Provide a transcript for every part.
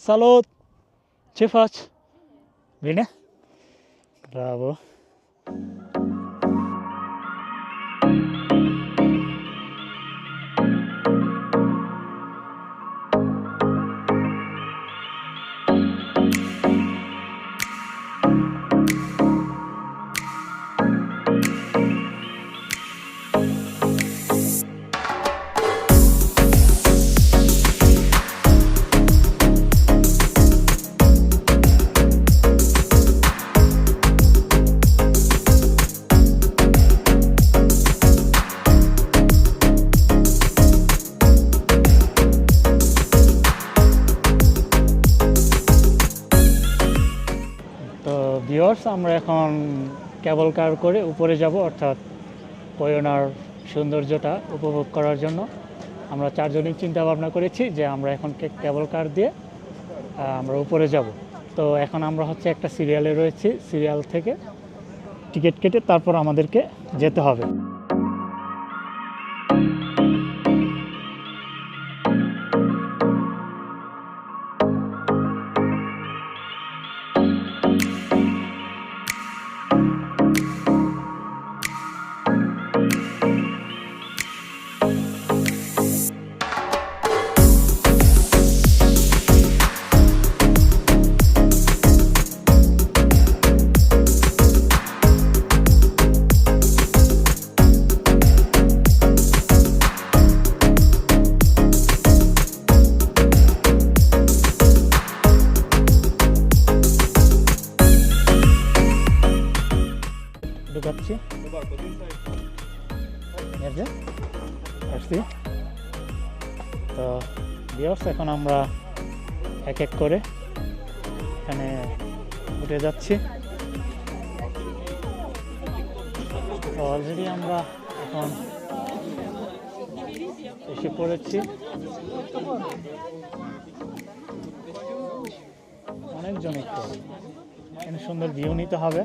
Salud. Ce faci? Bine? Bravo. ভিওর্স আমরা এখন কেবল কার করে উপরে যাব, অর্থাৎ পয়নার সৌন্দর্যটা উপভোগ করার জন্য। আমরা চারজনই চিন্তা ভাবনা করেছি যে আমরা এখন কেবল কার দিয়ে আমরা উপরে যাব। তো এখন আমরা হচ্ছে একটা সিরিয়ালে রয়েছি, সিরিয়াল থেকে টিকিট কেটে তারপর আমাদেরকে যেতে হবে। তো ভিওর্স এখন আমরা এক এক করে এখানে উঠে যাচ্ছি। তো অলরেডি আমরা এখন এসে পড়েছি। অনেকজন একটু। সুন্দর ভিউ নিতে হবে।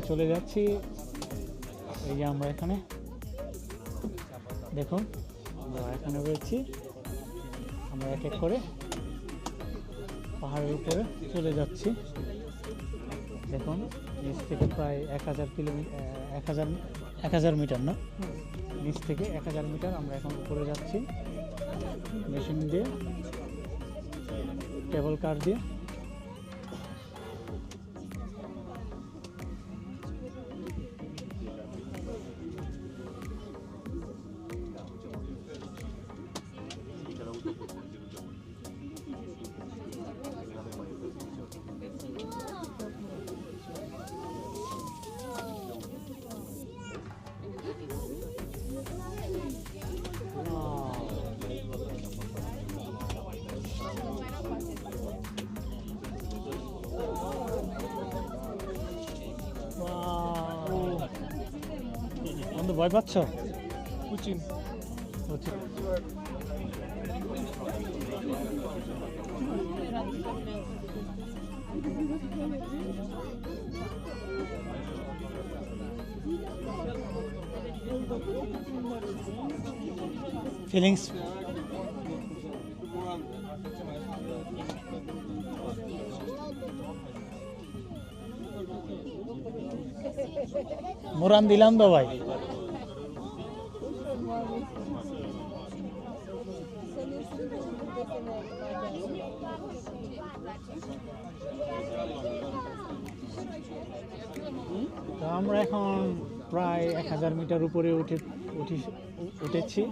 উপরে চলে যাচ্ছি। এই যে আমরা এখানে। দেখুন, আমরা এখানে রয়েছি। আমরা এক এক করে পাহাড়ের উপরে চলে যাচ্ছি। দেখুন, নিচ থেকে প্রায় এক হাজার কিলোমিটার এক হাজার এক হাজার মিটার না? নিচ থেকে এক হাজার মিটার আমরা এখন উপরে যাচ্ছি। মেশিন দিয়ে, কেবল কার দিয়ে। ভয় পাচ্ছ Putin. বুঝছি। ফিলিংস মোরান দিলাম তো ভাই তো আমরা এখন প্রায় এক হাজার মিটার উপরে উঠে উঠি উঠেছি।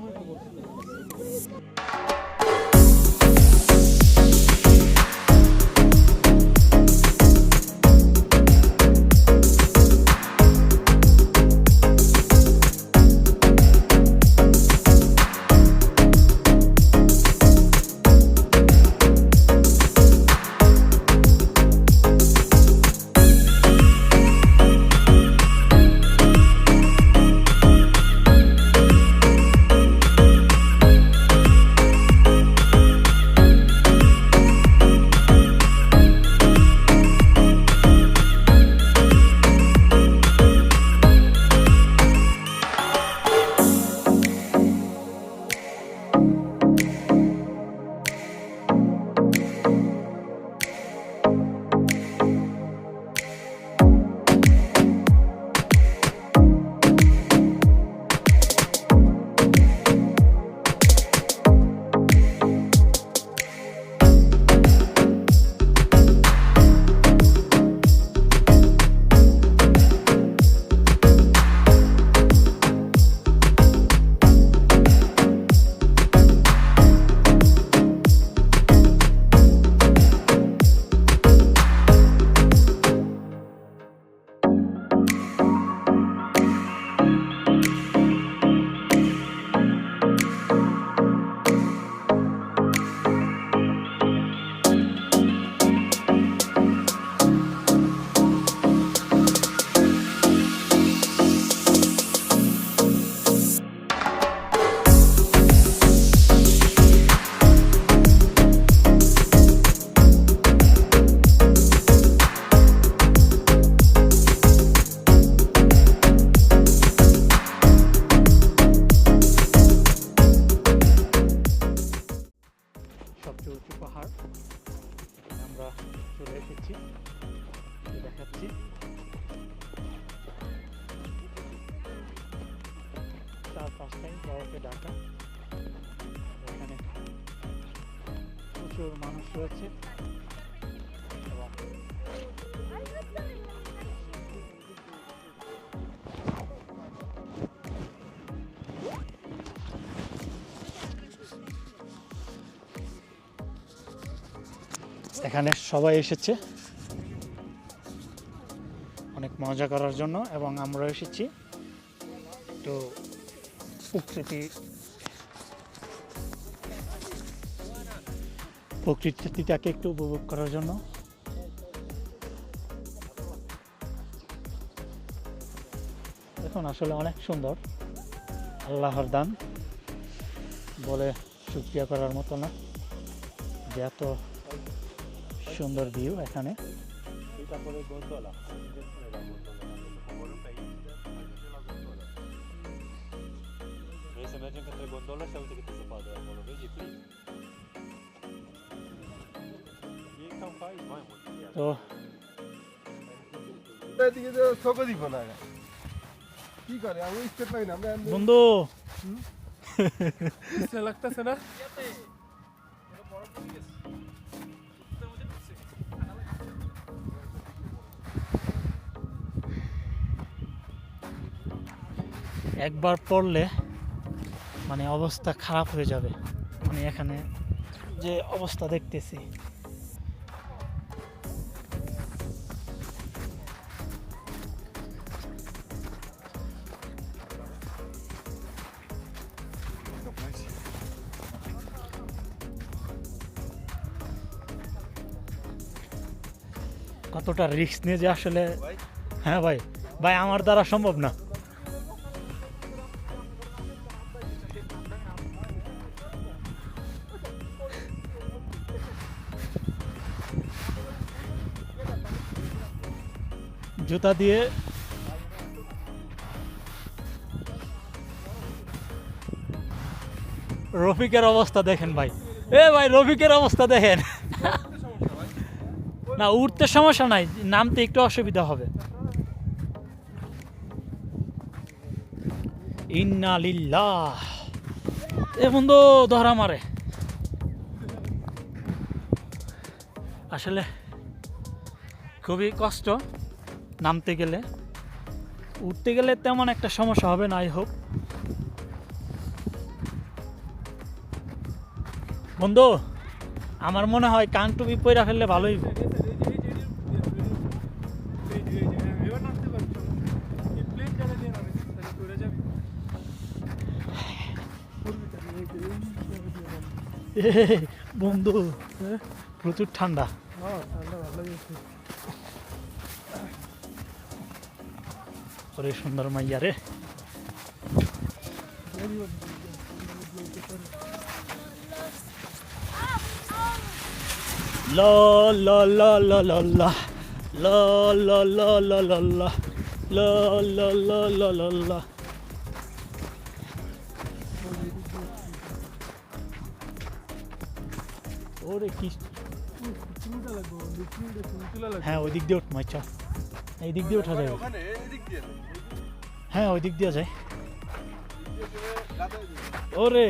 এই দেখাচ্ছি। চার পাঁচটাই বরফে ঢাকা। এখানে প্রচুর মানুষ রয়েছে। এখানে সবাই এসেছে। মজা করার জন্য এবং আমরা এসেছি। তো প্রকৃতি প্রকৃতিটাকে একটু উপভোগ করার জন্য। এখন আসলে অনেক সুন্দর। আল্লাহর দান। বলে শুক্রিয়া করার মতো না। যে এত সুন্দর ভিউ এখানে। Noi se mergi anche tre gondole, se uite câte zăpadă e acolo, vezi, e plin. E cam ca aici, mai mult. Ia. তো এদিকে যে চোখও দিব না কি করে আমি স্টেপ পাই না আমরা এমনি- বন্ধু লাগতেছে না একবার পড়লে মানে অবস্থা খারাপ হয়ে যাবে। মানে এখানে যে অবস্থা দেখতেছি। কতটা রিস্ক নিয়ে যে আসলে হ্যাঁ ভাই ভাই, আমার দ্বারা সম্ভব না। জুতা দিয়ে। রফিকের অবস্থা দেখেন ভাই। এ ভাই, রফিকের অবস্থা দেখেন। না উঠতে সমস্যা নাই, নামতে একটু অসুবিধা হবে। এ বন্ধু, ধরা মারে। আসলে খুবই কষ্ট। নামতে গেলে। উঠতে গেলে তেমন একটা সমস্যা হবে না আই হোপ বন্ধু, আমার মনে হয় কান টুপি পইরা ফেললে ভালোই এবার নামতে পারব dekorasyonlarıma yarı. La la la la la la. La la la la la la. La la la la la la. ওরে কি হ্যাঁ ওদিক দিয়ে উঠ মাছা এই দিক দিয়ে ওঠা যায়। হ্যাঁ ওই দিক দিয়ে যায়। ওরে!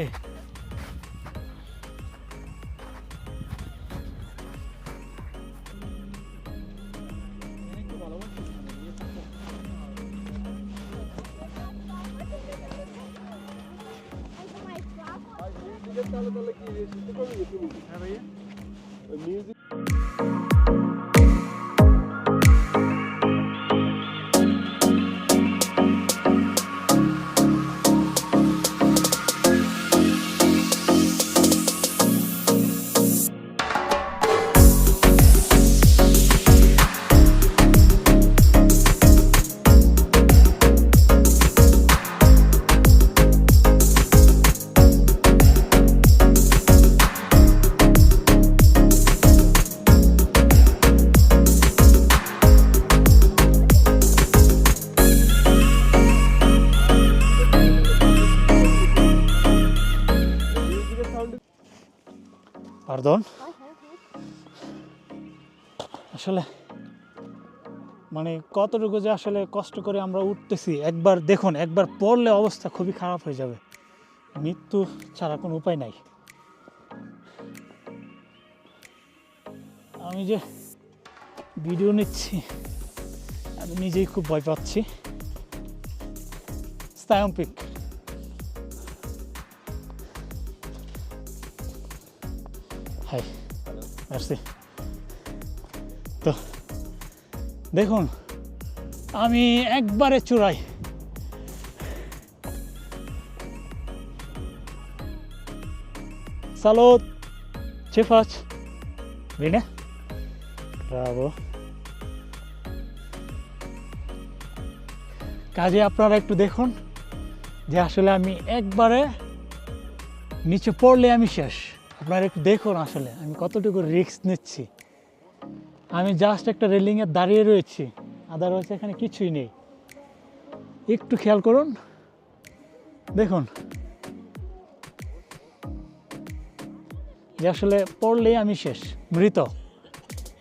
পারদন আসলে মানে কতটুকু যে আসলে কষ্ট করে আমরা উঠতেছি, একবার দেখুন, একবার পড়লে অবস্থা খুবই খারাপ হয়ে যাবে। মৃত্যু ছাড়া কোনো উপায় নাই। আমি যে ভিডিও নিচ্ছি, আমি নিজেই খুব ভয় পাচ্ছি। স্তায়ম্পিক হাই মেরসি তো, দেখুন, আমি একবারে চূড়াই Salud. Ce? Bine? Bravo. কাজে আপনারা একটু দেখুন যে আসলে আমি একবারে নিচে পড়লে আমি শেষ আপনারা একটু দেখুন আসলে, আমি কতটুকু রিস্ক নিচ্ছি। আমি জাস্ট একটা রেলিংয়ে দাঁড়িয়ে রয়েছি আদার আদারওয়াইজ এখানে কিছুই নেই। একটু খেয়াল করুন, দেখুন। যে আসলে পড়লেই আমি শেষ, মৃত।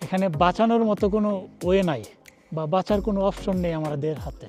এখানে বাঁচানোর মতো কোনো ওয়ে নাই, বা বাঁচার কোনো অপশন নেই আমাদের হাতে।